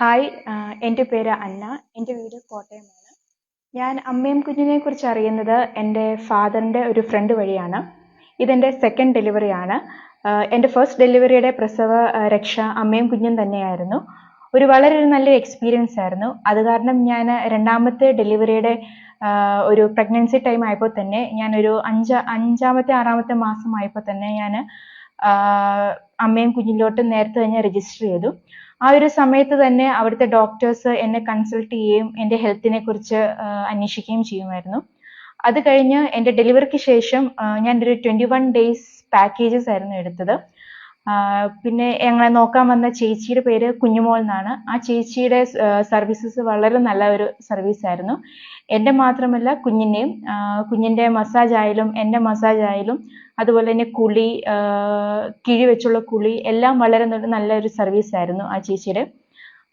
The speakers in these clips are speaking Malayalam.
ഹായ് എന്റെ പേര് അന്ന. എന്റെ വീട് കോട്ടയമാണ്. ഞാൻ അമ്മയും കുഞ്ഞിനെ കുറിച്ച് അറിയുന്നത് എന്റെ ഫാദറിന്റെ ഒരു ഫ്രണ്ട് വഴിയാണ്. ഇതെന്റെ സെക്കൻഡ് ഡെലിവറിയാണ് എന്റെ ഫസ്റ്റ് ഡെലിവറിയുടെ പ്രസവ രക്ഷ അമ്മയും കുഞ്ഞും തന്നെയായിരുന്നു. ഒരു വളരെ ഒരു നല്ലൊരു എക്സ്പീരിയൻസ് ആയിരുന്നു. അത് കാരണം ഞാൻ രണ്ടാമത്തെ ഡെലിവറിയുടെ ഒരു പ്രഗ്നൻസി ടൈം ആയപ്പോൾ തന്നെ ഞാനൊരു അഞ്ച അഞ്ചാമത്തെ ആറാമത്തെ മാസം ആയപ്പോൾ തന്നെ ഞാൻ അമ്മയും കുഞ്ഞിലോട്ട് നേരത്തെ തന്നെ രജിസ്റ്റർ ചെയ്തു. ആ ഒരു സമയത്ത് തന്നെ അവിടുത്തെ ഡോക്ടേഴ്സ് എന്നെ കൺസൾട്ട് ചെയ്യുകയും എന്റെ ഹെൽത്തിനെ കുറിച്ച് അന്വേഷിക്കുകയും ചെയ്യുമായിരുന്നു. അത് കഴിഞ്ഞ് എന്റെ ഡെലിവറിക്ക് ശേഷം ഞാൻ ഒരു ട്വന്റി വൺ ഡേയ്സ് പാക്കേജസ് ആയിരുന്നു എടുത്തത്. പിന്നെ ഞങ്ങളെ നോക്കാൻ വന്ന ചേച്ചിയുടെ പേര് കുഞ്ഞുമോൾ എന്നാണ്. ആ ചേച്ചിയുടെ സർവീസസ് വളരെ നല്ല ഒരു സർവീസ് ആയിരുന്നു. എന്റെ മാത്രമല്ല കുഞ്ഞിന്റെയും കുഞ്ഞിന്റെ മസാജ് ആയാലും എന്റെ മസാജ് ആയാലും അതുപോലെ തന്നെ കുളി കിഴി വെച്ചുള്ള കുളി എല്ലാം വളരെ നല്ല നല്ലൊരു സർവീസ് ആയിരുന്നു ആ ചേച്ചിയുടെ.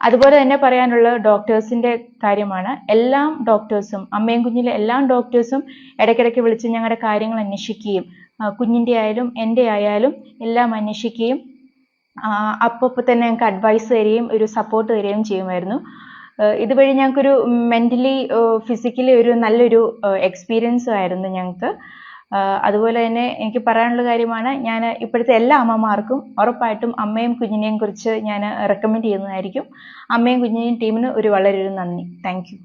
അതുപോലെ തന്നെ പറയാനുള്ള ഡോക്ടേഴ്സിന്റെ കാര്യമാണ്. എല്ലാ ഡോക്ടേഴ്സും അമ്മയും കുഞ്ഞിലെ എല്ലാ ഡോക്ടേഴ്സും ഇടയ്ക്കിടയ്ക്ക് വിളിച്ച് ഞങ്ങളുടെ കാര്യങ്ങൾ അന്വേഷിക്കുകയും കുഞ്ഞിന്റെ ആയാലും എന്റെ ആയാലും എല്ലാം അന്വേഷിക്കുകയും അപ്പോൾ തന്നെ ഞങ്ങൾക്ക് അഡ്വൈസ് തരികയും ഒരു സപ്പോർട്ട് തരികയും ചെയ്യുമായിരുന്നു. ഇതുവഴി ഞങ്ങൾക്കൊരു മെന്റലി ഫിസിക്കലി ഒരു നല്ലൊരു എക്സ്പീരിയൻസ് ആയിരുന്നു ഞങ്ങൾക്ക്. അതുപോലെ തന്നെ എനിക്ക് പറയാനുള്ള കാര്യമാണ് ഞാൻ ഇപ്പോഴത്തെ എല്ലാ അമ്മമാർക്കും ഉറപ്പായിട്ടും അമ്മയും കുഞ്ഞിനെയും കുറിച്ച് ഞാൻ റെക്കമെൻഡ് ചെയ്യുന്നതായിരിക്കും. അമ്മയും കുഞ്ഞിനെയും ടീമിന് ഒരു വളരെ ഒരു നന്ദി. Thank you